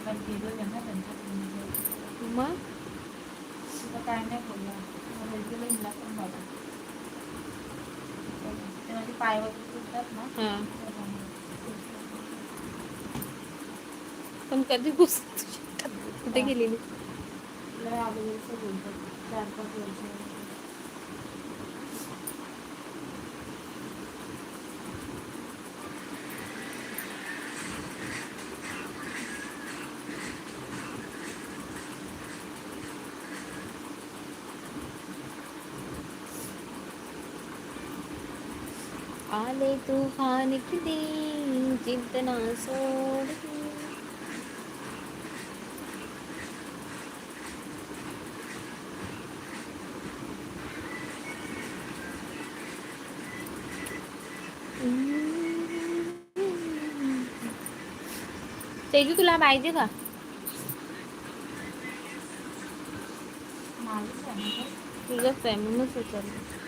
पहिला गेलेले ना त्यांच्याकडे मग तिथं काय नाही बोलला रेल्वेला हिला पण बघा ते माझे पाय वगैरे तुटतात ना हां त्याच्यामुळे. पण कधी घुस कुठे गेलेली लय अगोदरचं बोलतात चार पाच वर्ष आले तूफान किती चिंतना सोड तेजू तुला पाहिजे का? माझंच आहे ना? ते. तुझंच आहे म्हणूनच विचारलं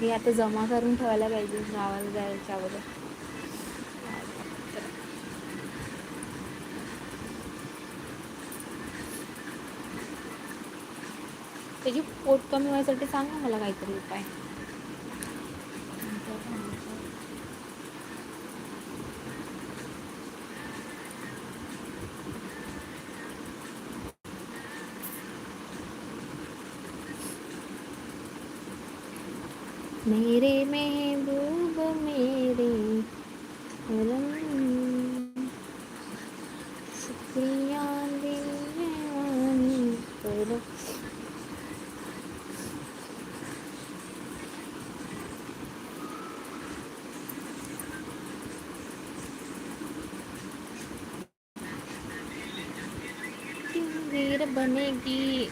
हे आता जमा करून ठेवायला पाहिजे गावाला जायच्या अगोदर. त्याची पोट कमी व्हायसाठी सांग ना मला काहीतरी उपाय. Mbak Megi.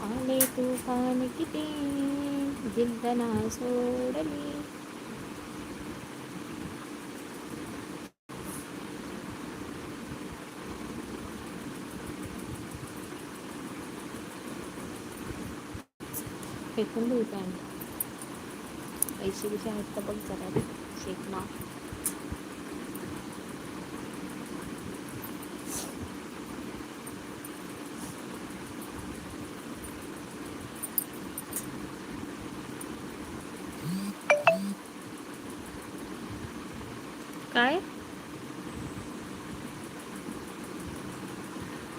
علي طوفان كتير جدا عسول पैसे बिसे आहेत तर बघ जरा शेक ना काय?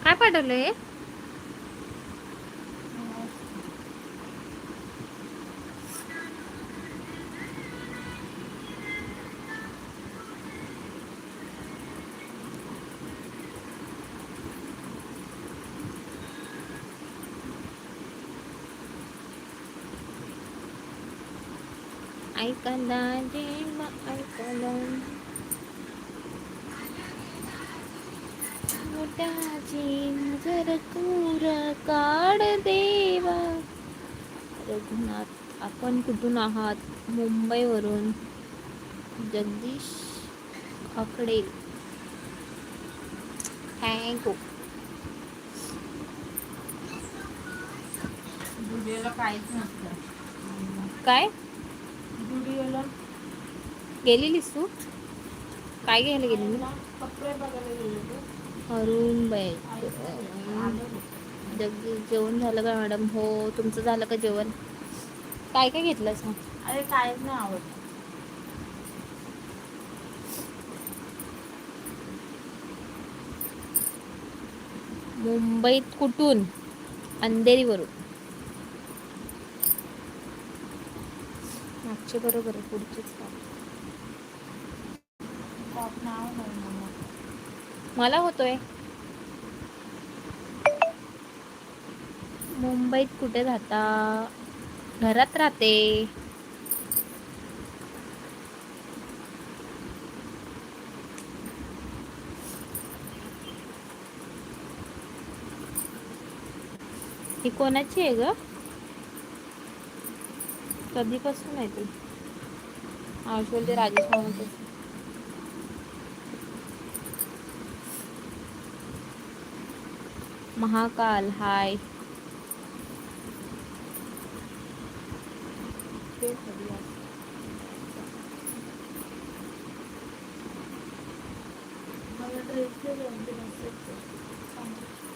काय पाठवलंय? ऐकला जेव्हा ऐकलं मोठ्याची नजर दूर काढ देवा रघुनाथ आपण कुठून आहात? मुंबईवरून. जगदीश आकडे. थँक्यू काय? जुडिओला गेलेलीस तू? काय घ्यायला गेलेली कपडे बघायला गेले. अरुण बाई. जगदीश जेवण झालं का मॅडम? हो तुमचं झालं का जेवण? काय काय घेतलंस मग? अरे काहीच नाही आवडत. मुंबईत कुठून? अंधेरीवरून. मागचे बरोबर आहे पुढचेच मला होतोय. मुंबईत कुठे राहता? घरात राहते. ही कोणाची आहे ग? कधीपासून आहे ती? आयुष बोलते राजेश मामाचं. महाकाल हाय.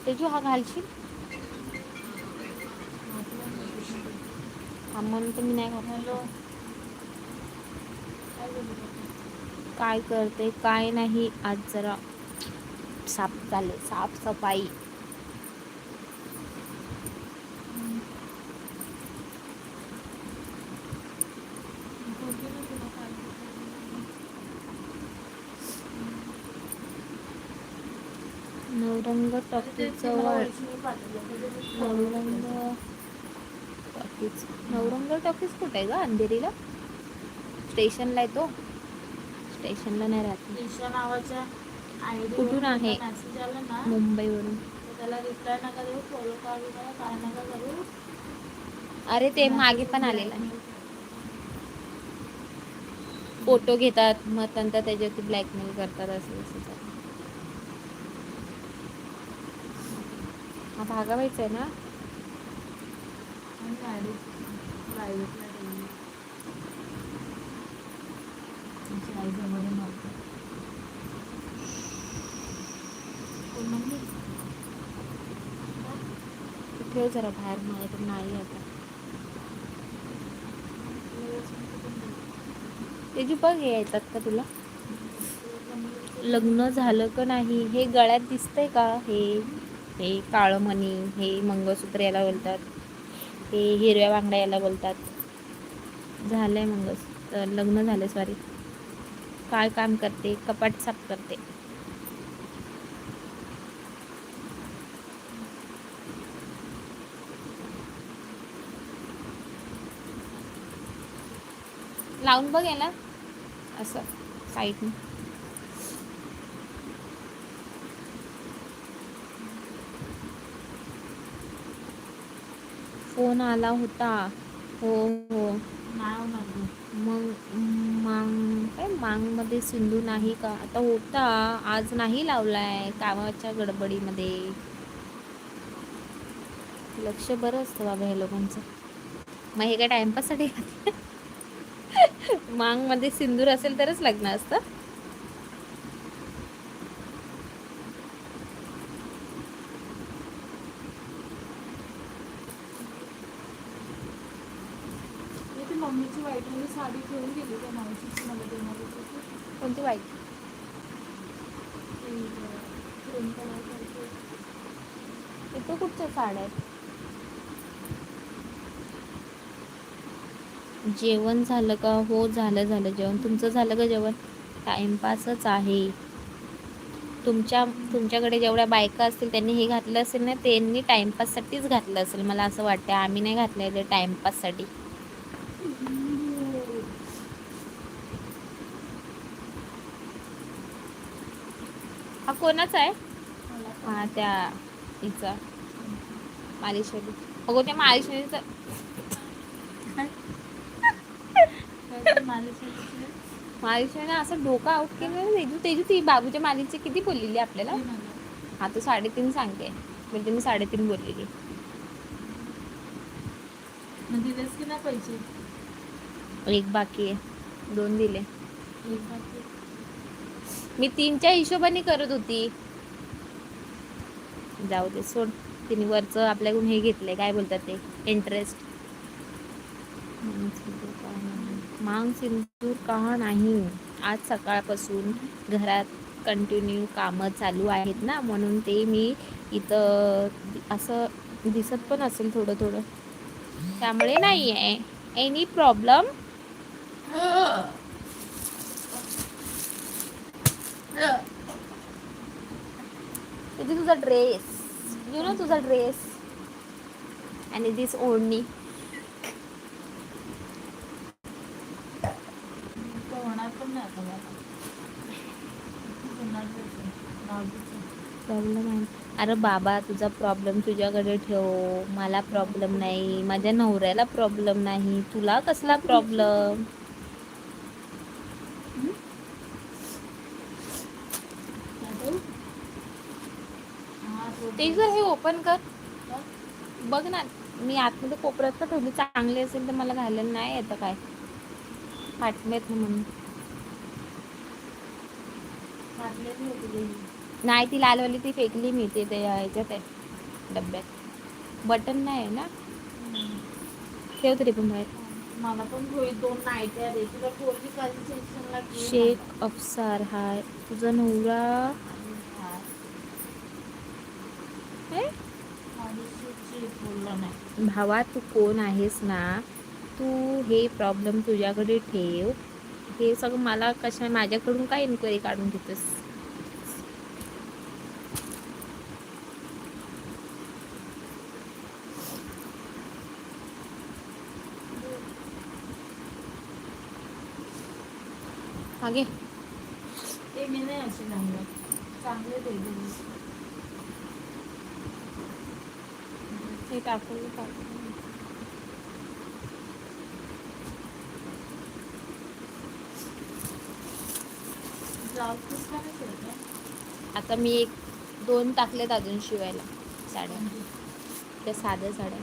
तेजू हा घालशील? म्हणून तर मी नाही घालत काय करते काय नाही. आज जरा साफ झाले साफसफाई नवरंग टॉकीजवळ. नवरंग टॉकीज नवरंग टॉकीज कुठे आहे ग? अंधेरीला? स्टेशनला आहे तो. स्टेशनला नाही राहत. ईशा नावाच्या ID वर कुठून आहे? तुला message आला ना मुंबईवरून. तर त्याला रिप्लाय नका देऊ फॉलो का करा काय नका करू. अरे ते मागे पण आलेलं आहे. फोटो घेतात मग नंतर त्याच्यावरती ब्लॅकमेल करतात असं असं चालू. हा भागावायचा आहे ना? आणि प्रायव्हेटला ठेवली आमची आई जवळ नव्हतं मम्मी ठेव जरा बाहेर मला तर नाही आता. त्याची बघ हे येतात का तुला? लग्न झालं का नाही? हे गळ्यात दिसतंय का? हे हे काळमणी हे मंगळसूत्र याला बोलतात हे हिरव्या बांगड्या याला बोलतात. झालंय तर लग्न झालं सॉरी काय काम करते कपाट साफ करते. लावून बघ याला. असं साईडने फोन आला होता. हो हो. नाही गं. मग मांग काय मांगमध्ये सिंधू नाही का? आता होता. आज नाही लावलाय. कामाच्या गडबडीमध्ये. लक्ष बरं असतं बाबा ह्या लोकांचं. मग हे काय टाइमपाससाठी मांगमध्ये सिंदूर असेल तरच लग्न असतं. मी ती मम्मीची वाईटवाली साडी ठेवून गेली त्या मावशीची मला देणार होती ती. कोणती वाईट. इथं कुठच्या साड्या आहेत? जेवण झालं का? हो झालं झालं. जेवण तुमचं झालं का जेवण? टाइमपासच आहे. तुमच्या तुमच्याकडे जेवढ्या बायका असतील त्यांनी हे घातलं असेल ना त्यांनी टाइमपाससाठीच घातलं असेल. मला असं वाटतं आम्ही नाही घातलं ते टाइमपाससाठी. कोणाचा आहे? हा त्या हिचा. मालिशवाली अगो त्या मालिशेची मालिशवाने असं डोकं आउट केलं तेजू तेजू ती बाबूच्या मालिशची किती बोललेली आपल्याला. हा तो साडेतीन सांगते. म्हणजे मी साडेतीन बोललेली. दिलेस की पैसे? एक बाकी आहे. दोन दिले. एक बाकी मी तीनच्या हिशोबाने करत होती. जाऊ दे सोड. तिने वरचं आपल्याकडून हे घेतलंय. काय बोलतात ते? इंटरेस्ट मांग सिंदूर का नाही? आज सकाळपासून घरात कंटिन्यू कामं चालू आहेत ना? म्हणून ते मी इथं असं दिसत पण असेल थोडं थोडं. त्यामुळे नाही आहे एनी प्रॉब्लेम किती तुझा ड्रेस यु नो तुझा ड्रेस आणि दिस ओढणी अरे बाबा तुझा प्रॉब्लेम तुझ्याकडे ठेव. मला प्रॉब्लेम नाही. माझ्या नवऱ्याला प्रॉब्लेम नाही. तुला कसला प्रॉब्लेम तो जर हे ओपन कर. बघ ना मी आतमध्ये कोपऱ्यात का ठेवली? चांगली असेल तर मला घालायला नाही येतं काय? फाटलेत ना म्हणून. नाही ती लालवाली ती फेकली मी ते ते ह्याच्यात आहे डब्यात. बटन नाही आहे ना. ठेव तरी पण बाहेर. मला पण दोन नाईट्या शेख अफसार हाय. तुझा नवरा हे? बोलला नाही भावा तू कोण आहेस ना तू हे प्रॉब्लेम तुझ्याकडे ठेव. हे सगळं मला कशा माझ्याकडून काय इन्क्वायरी काढून घेतोस? मागे. ते मी नाही असे चांगले चांगले दे दिले. हे टाकून? आता मी एक दोन टाकलेत अजून शिवायला साड्या त्या साध्या साड्या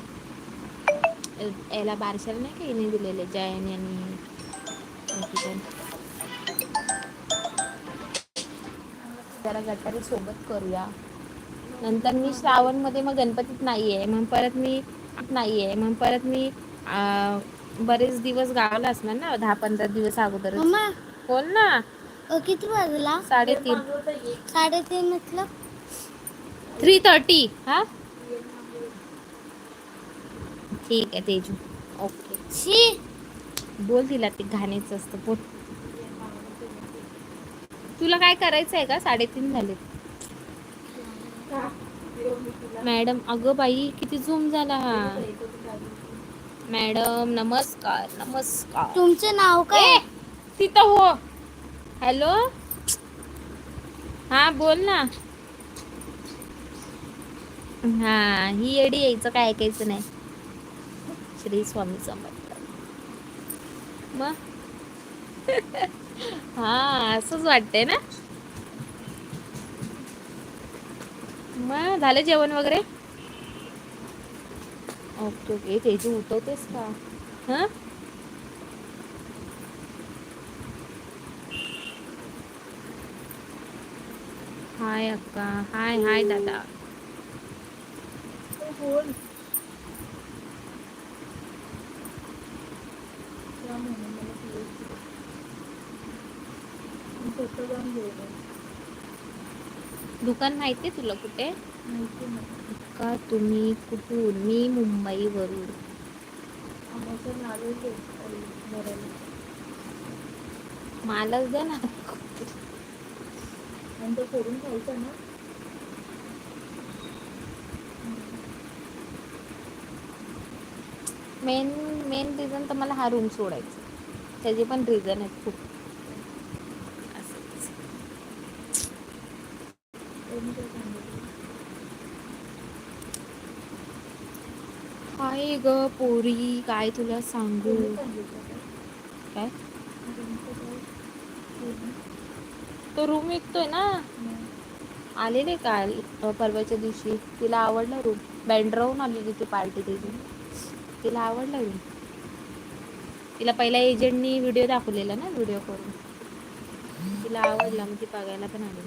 याला बारशाला नाही का हिने दिलेले जयाने अंकिताने. जरा गटारी सोबत करूया नंतर मी श्रावणमध्ये मग गणपतीत नाही आहे मग परत मी नाही आहे मग परत मी बरेच दिवस गावाला असणार ना दहा पंधरा दिवस अगोदर मम्मा. बोल ना. किती वाजला? साडेतीन. साडेतीन मतलब थ्री थर्टी. हा? ठीक आहे तेजू. ओके. शी. बोल तिला ते घाणेच असतं बोल. तुला काय करायचं आहे का? साडेतीन झाले मॅडम अगं बाई किती झूम झाला हा. मॅडम नमस्कार नमस्कार. तुमचे नाव काय? तिथं हो. हॅलो? हा बोल ना. हा ही येडी यायचं काय ऐकायचं नाही. श्री स्वामी समर्थ. मग? हा असंच वाटतंय ना? मग झालं जेवण वगैरे? Okay okay. तेजू उठवतेस का? हां? हाय अक्का. हाय हाय दादा. बोल. त्या दुकान माहिती आहे तुला कुठे. का तुम्ही कुठून? मी मुंबईवरून. मालच दे ना. तो फोडून खायचा ना? मेन मेन रिझन तर मला हा रूम सोडायचा. त्याचे पण रिझन आहेत खूप असंच. त्यांनी काय सांगितलं काय ग पोरी काय तुला सांगू? काय? तो रूम विकतोय ना? नाही. आलेले काल परवाच्या दिवशी. तिला आवडला रूम बँड्राहून आलेली ती पार्टी त्याची तिला आवडला रूम तिला पहिल्या एजंटनी व्हिडिओ दाखवलेला ना व्हिडिओ करून. तिला आवडला मग ती बघायला पण आली